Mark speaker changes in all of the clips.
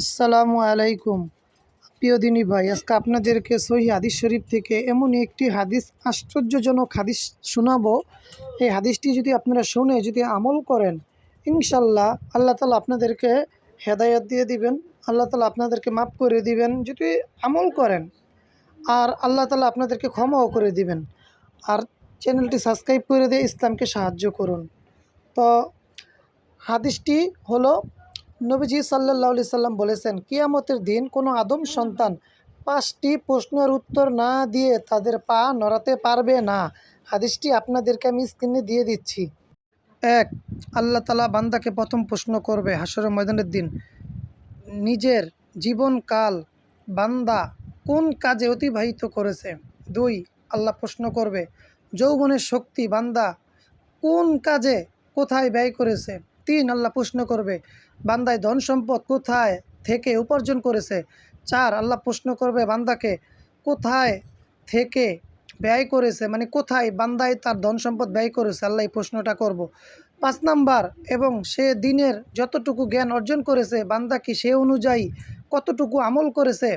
Speaker 1: আসসালামু আলাইকুম। প্রিয় দিনী ভাই, আজকে আপনাদেরকে সহি হাদিস শরীফ থেকে এমন একটি হাদিস, আশ্চর্যজনক হাদিস শোনাবো। এই হাদিসটি যদি আপনারা শুনে যদি আমল করেন ইনশাল্লাহ আল্লাহ তালা আপনাদেরকে হেদায়ত দিয়ে দিবেন, আল্লাহ তালা আপনাদেরকে মাফ করে দিবেন যদি আমল করেন। আর আল্লাহ তালা আপনাদেরকে ক্ষমাও করে দিবেন। আর চ্যানেলটি সাবস্ক্রাইব করে দিয়ে ইসলামকে সাহায্য করুন। তো হাদিসটি হলো নবীজি সাল্লাহ সাল্লাম বলেছেন, কিয়ামতের দিন কোনো আদম সন্তান পাঁচটি প্রশ্নের উত্তর না দিয়ে তাদের পা নড়াতে পারবে না। হাদিসটি আপনাদেরকে আমি স্ক্রিনে দিয়ে দিচ্ছি। এক, আল্লাহ তালা বান্দাকে প্রথম প্রশ্ন করবে হাসরের ময়দানের দিন, নিজের জীবনকাল বান্দা কোন কাজে অতিবাহিত করেছে? দুই, আল্লাহ প্রশ্ন করবে, যৌবনের শক্তি বান্দা কোন কাজে কোথায় ব্যয় করেছে? তিন আল্লাহ প্রশ্ন করবে, বান্দায় ধন সম্পদ কোথায় থেকে উপার্জন করেছে? চার, আল্লাহ প্রশ্ন করবে, বান্দাকে কোথায় থেকে ব্যয় করেছে? মানে কোথায় বান্দায় তার ধন সম্পদ ব্যয় করেছে? আল্লাহ এই প্রশ্নটা করব। পাঁচ নাম্বার, এবং সে দিনের যতটুকু জ্ঞান অর্জন করেছে, বান্দা কি সে অনুযায়ী কতটুকু আমল করেছে?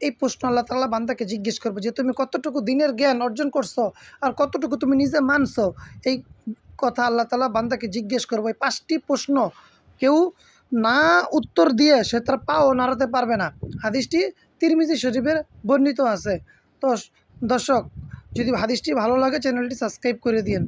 Speaker 1: এই প্রশ্ন আল্লাহ তাআলা বান্দাকে জিজ্ঞেস করবে যে, তুমি কতটুকু দিনের জ্ঞান অর্জন করছ? আর কতটুকু তুমি নিজে মানছো? এই কথা আল্লাহ তালা বান্দাকে জিজ্ঞেস করব এই পাঁচটি প্রশ্ন কেউ না উত্তর দিয়ে সে তার পাও নাড়াতে পারবে না। হাদিসটি তিরমিজি শরীফের বর্ণিত আছে। তো দর্শক, যদি হাদিসটি ভালো লাগে, চ্যানেলটি সাবস্ক্রাইব করে দিন